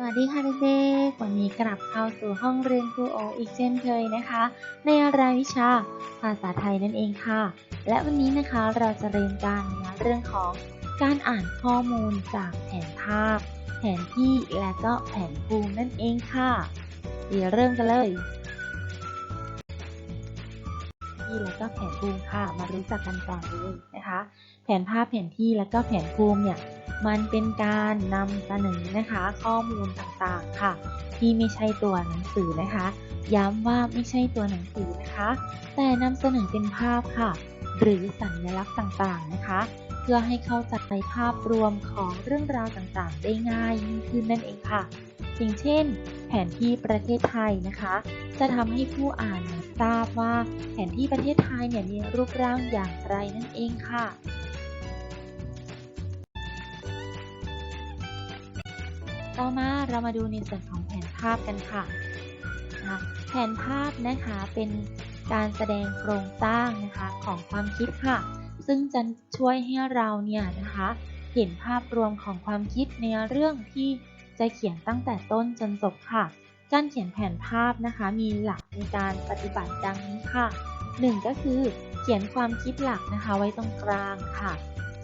สวัสดีค่ะเด็กๆวันนี้กลับเข้าสู่ห้องเรียนครูโออีกเช่นเคยนะคะ ในรายวิชาภาษาไทยนั่นเองค่ะ และวันนี้นะคะเราจะเรียนการในเรื่องของการอ่านข้อมูลจากแผนภาพ แผนที่และก็แผนภูมินั่นเองค่ะเดี๋ยวเริ่มกันเลย ที่และก็แผนภูมิค่ะ มารู้จักกันก่อนเลยนะคะ แผนภาพแผนที่และก็แผนภูมิเนี่ยมันเป็นการนำเสนอนะคะ ข้อมูลต่างๆค่ะ ที่ไม่ใช่ตัวหนังสือนะคะ ย้ำว่าไม่ใช่ตัวหนังสือนะคะ แต่นำเสนอเป็นภาพค่ะ หรือสัญลักษณ์ต่างๆนะคะ เพื่อให้เข้าใจภาพรวมของเรื่องราวต่างๆ ได้ง่ายยิ่งขึ้นนั่นเองค่ะ อย่างเช่น แผนที่ประเทศไทยนะคะ จะทำให้ผู้อ่านทราบว่าแผนที่ประเทศไทยเนี่ยมีรูปร่างอย่างไรนั่นเองค่ะต่อมาเรามาดูในส่วนของแผนภาพกันค่ะนะแผนภาพนะคะเป็นการแสดงโครงสร้างนะคะของความคิดค่ะ ซึ่งจะช่วยให้เราเนี่ยนะคะ เห็นภาพรวมของความคิดในเรื่องที่ จะเขียนตั้งแต่ต้นจนจบค่ะ การเขียนแผนภาพนะคะ มีหลักในการปฏิบัติดังนี้ค่ะ 1 ก็คือเขียนความคิดหลักนะคะไว้ตรงกลางค่ะ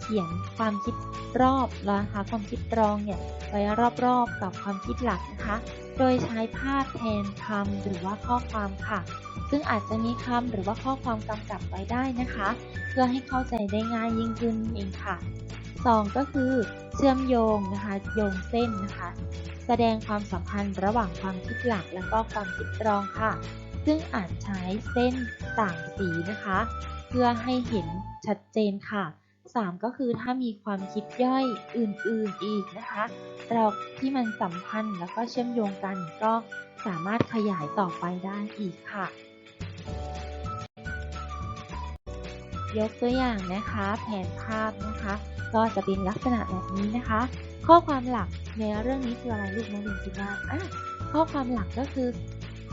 ขียนความคิดรอบนะคะความคิดรองเนี่ยไว้รอบๆกับความคิดหลักนะคะ โดยใช้ภาพแทนคำหรือว่าข้อความค่ะ ซึ่งอาจจะมีคำหรือว่าข้อความกำกับไว้ได้นะคะ เพื่อให้เข้าใจได้ง่ายยิ่งขึ้นเองค่ะ 2 ก็คือเชื่อมโยงนะคะโยงเส้นนะคะ แสดงความสัมพันธ์ระหว่างความคิดหลักและก็ความคิดรองค่ะ ซึ่งอาจใช้เส้นต่างสีนะคะ เพื่อให้เห็นชัดเจนค่ะ 3 ก็คือถ้ามีความคิดย่อยอื่นๆอีกนะคะเราที่มันสัมพันธ์แล้วก็เชื่อมโยงกันก็สามารถขยายต่อไปได้อีกค่ะ ยกตัวอย่างนะคะแผนภาพนะคะ ก็จะเป็นลักษณะแบบนี้นะคะ ข้อความหลักในเรื่องนี้คืออะไรลูกน้องเรียนคิดว่าอะข้อความหลักก็คือ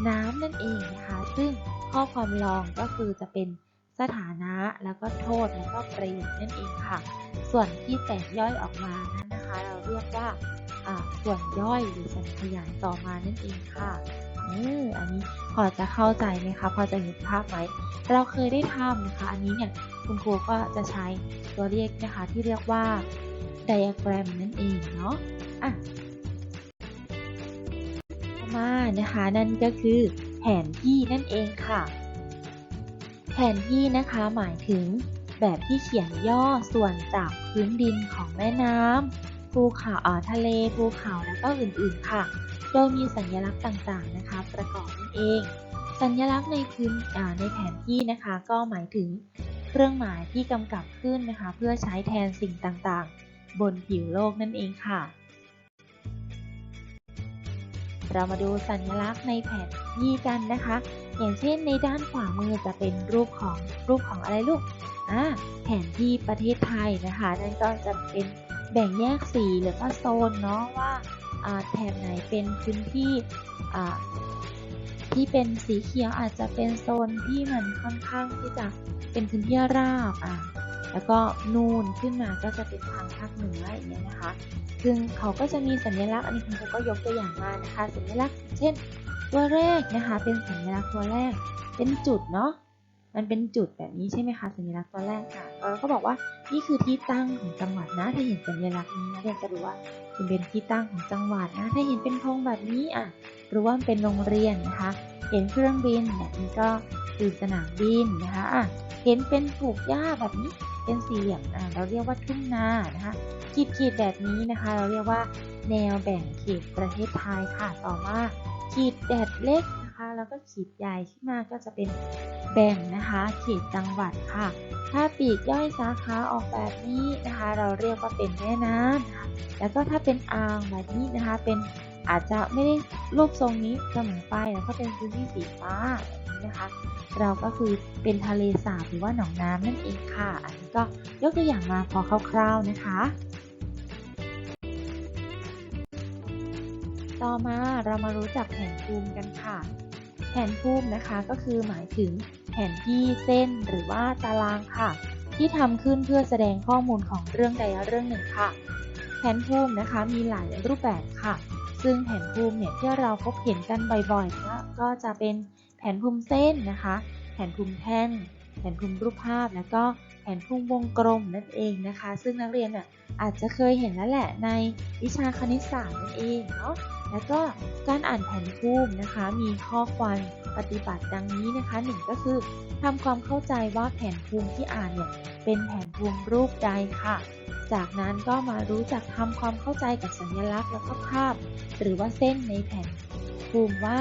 น้ำนั่นเองนะคะ ซึ่งข้อความรองก็คือจะเป็น สถานะแล้วก็โทษแล้วก็ประโยชน์นั่นเองค่ะ ส่วนที่แตกย่อยออกมานั้นนะคะ เราเรียกว่าส่วนย่อยหรือส่วนขยายต่อมานั่นเองค่ะเอออันนี้พอจะเข้าใจไหมคะพอจะเห็นภาพไหมเราเคยได้ทำนะคะ อันนี้เนี่ยคุณครูก็จะใช้ตัวเรียกนะคะที่เรียกว่า diagram นั่นเองเนาะอะมานะคะนั่นก็คือแผนที่นั่นเองค่ะ แผนที่นะคะหมายถึงแบบที่เขียนย่อส่วนจากพื้นดินของแม่น้ำภูเขาอ่าทะเลภูเขาแล้วก็อื่นๆค่ะ โดยมีสัญลักษณ์ต่างๆนะคะ ประกอบนั่นเอง สัญลักษณ์ในพื้นในแผนที่นะคะก็หมายถึงเครื่องหมายที่กำกับขึ้นนะคะ เพื่อใช้แทนสิ่งต่างๆ บนผิวโลกนั่นเองค่ะ เรามาดูสัญลักษณ์ในแผนที่กันนะคะ อย่างเช่นในด้านขวามือจะเป็นรูปของรูปของอะไรลูกอ่าแผนที่ประเทศไทยนะคะนั่นก็จะเป็นแบ่งแยกสีหรือว่าโซนเนาะว่าอ่าแถบไหนเป็นพื้นที่อ่าที่เป็นสีเขียวอาจจะเป็นโซนที่มันค่อนข้างที่จะเป็นพื้นที่ราบอ่าแล้วก็นูนขึ้นมาก็จะเป็นทางภาคเหนืออย่างเงี้ยนะคะ ซึ่งเขาก็จะมีสัญลักษณ์อันนี้คุณก็ยกตัวอย่างมานะคะ สัญลักษณ์เช่น ตัวแรกนะคะ เป็นสัญลักษณ์ตัวแรก เป็นจุดเนาะมันเป็นจุดแบบนี้ใช่ไหมคะสัญลักษณ์ตัวแรกค่ะเราก็บอกว่านี่คือที่ตั้งของจังหวัดนะ ถ้าเห็นสัญลักษณ์นี้นะเรียนจะรู้ว่ามันเป็นที่ตั้งของจังหวัดนะ ถ้าเห็นเป็นธงแบบนี้อะหรือว่าเป็นโรงเรียนนะคะ เห็นเครื่องบินแบบนี้ก็คือสนามบินนะคะอะเห็นเป็นปลูกหญ้าแบบนี้เป็นสี่เหลี่ยมอะเราเรียกว่าทุ่งนานะคะขีดขีดแบบนี้นะคะ เราเรียกว่าแนวแบ่งเขตประเทศไทยค่ะต่อมา ขีดแบบเล็กนะคะ แล้วก็ขีดใหญ่ขึ้นมาก็จะเป็นแบ่งนะคะเขตจังหวัดค่ะ ถ้าปีกย่อยสาขาออกแบบนี้นะคะ เราเรียกว่าเป็นแม่น้ำนะคะแล้วก็ถ้าเป็นอ่างแบบนี้นะคะเป็นอาจจะไม่ได้รูปทรงนี้เสมอไปแล้วก็เป็นพื้นที่สีฟ้าแบบนี้นะคะ เราก็คือเป็นทะเลสาบหรือว่าหนองน้ำนั่นเองค่ะ อันนี้ก็ยกตัวอย่างมาพอคร่าวๆนะคะ ต่อมาเรามารู้จักแผนภูมิกันค่ะ แผนภูมินะคะก็คือหมายถึงแผนที่เส้นหรือว่าตารางค่ะ ที่ทำขึ้นเพื่อแสดงข้อมูลของเรื่องใดเรื่องหนึ่งค่ะ แผนภูมินะคะมีหลายรูปแบบค่ะ ซึ่งแผนภูมิเนี่ยที่เราพบเห็นกันบ่อยๆ ก็จะเป็นแผนภูมิเส้นนะคะ แผนภูมิแท่งแผนภูมิรูปภาพแล้วก็แผนภูมิวงกลมนั่นเองนะคะ ซึ่งนักเรียนน่ะอาจจะเคยเห็นแล้วแหละในวิชาคณิตศาสตร์นั่นเองเนาะ แล้วก็การอ่านแผนภูมินะคะ มีข้อความปฏิบัติดังนี้นะคะหนึ่งก็คือทำความเข้าใจว่าแผนภูมิที่อ่านเนี่ยเป็นแผนภูมิรูปใดค่ะ จากนั้นก็มารู้จักทำความเข้าใจกับสัญลักษณ์แล้วก็ภาพ หรือว่าเส้นในแผนภูมิว่า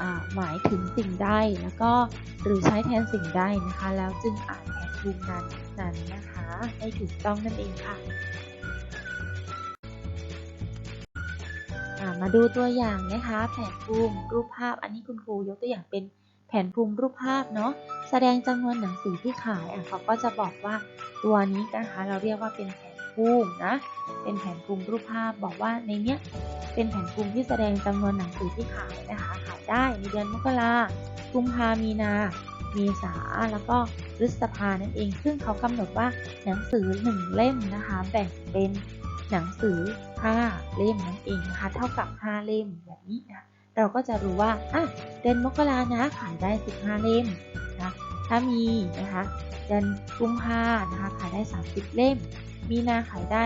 อ่าหมายถึงสิ่งใดแล้วก็หรือใช้แทนสิ่งใดนะคะ แล้วจึงอ่านแผนภูมินั้นนั้นนะคะ ให้ถูกต้องนั่นเองค่ะ มาดูตัวอย่างนะคะ แผนภูมิรูปภาพ อันนี้คุณครูยกตัวอย่างเป็นแผนภูมิรูปภาพเนาะแสดงจำนวนหนังสือที่ขายอะเขาก็จะบอกว่าตัวนี้นะคะ เราเรียกว่าเป็นแผนภูมินะเป็นแผนภูมิรูปภาพบอกว่าในเนี้ยเป็นแผนภูมิที่แสดงจำนวนหนังสือที่ขายนะคะขายได้ในเดือนมกรากุมภามีนาเมษาแล้วก็พฤษภานั่นเอง ซึ่งเขากำหนดว่าหนังสือหนึ่งเล่มนะคะ แบ่งเป็น หนังสือ 5 เล่มนั่นเองนะคะเท่ากับ 5 เล่มแบบนี้นะเราก็จะรู้ว่าอะเดือนมกรานะขายได้ 15 เล่มนะถ้ามีนะคะเดือนกุมภานะคะขายได้ 30 เล่ม มีนาขายได้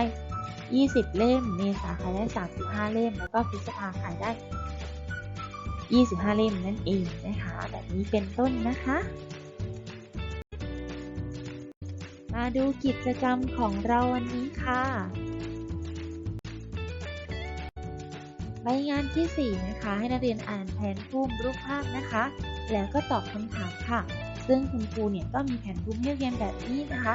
20 เล่ม เมษาขายได้ 35 เล่ม แล้วก็พฤษภาขายได้ 25 เล่มนั่นเองนะคะแบบนี้เป็นต้นนะคะมาดูกิจกรรมของเราวันนี้ค่ะ ใบงานที่ 4 นะคะ ให้นักเรียนอ่านแผนภูมิรูปภาพนะคะ แล้วก็ตอบคำถามค่ะ ซึ่งคุณครูเนี่ยก็มีแผนภูมิให้เรียนแบบนี้นะคะ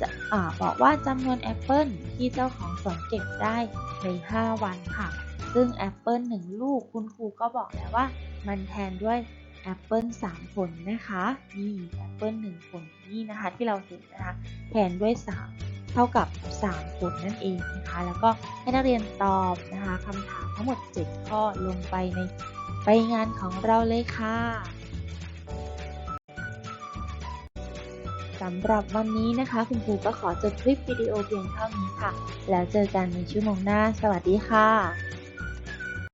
จะอบอกว่าจำนวนแอปเปิลที่เจ้าของสวนเก็บได้ใน 5 วันค่ะ ซึ่งแอปเปิล1ลูกคุณครูก็บอกแล้วว่า มันแทนด้วยแอปเปิล3ผลนะคะ นี่แอปเปิล1ผลนี่นะคะที่เราเห็นนะคะ แทนด้วย 3 เท่ากับ3ผลนั่นเองนะคะ แล้วก็ให้นักเรียนตอบนะคะคำถามทั้งหมด 7 ข้อลงไปในใบงานของเราเลยค่ะสำหรับวันนี้นะคะ คุณครูก็ขอจบคลิปวิดีโอเพียงเท่านี้ค่ะ แล้วเจอกันในชั่วโมงหน้า สวัสดีค่ะ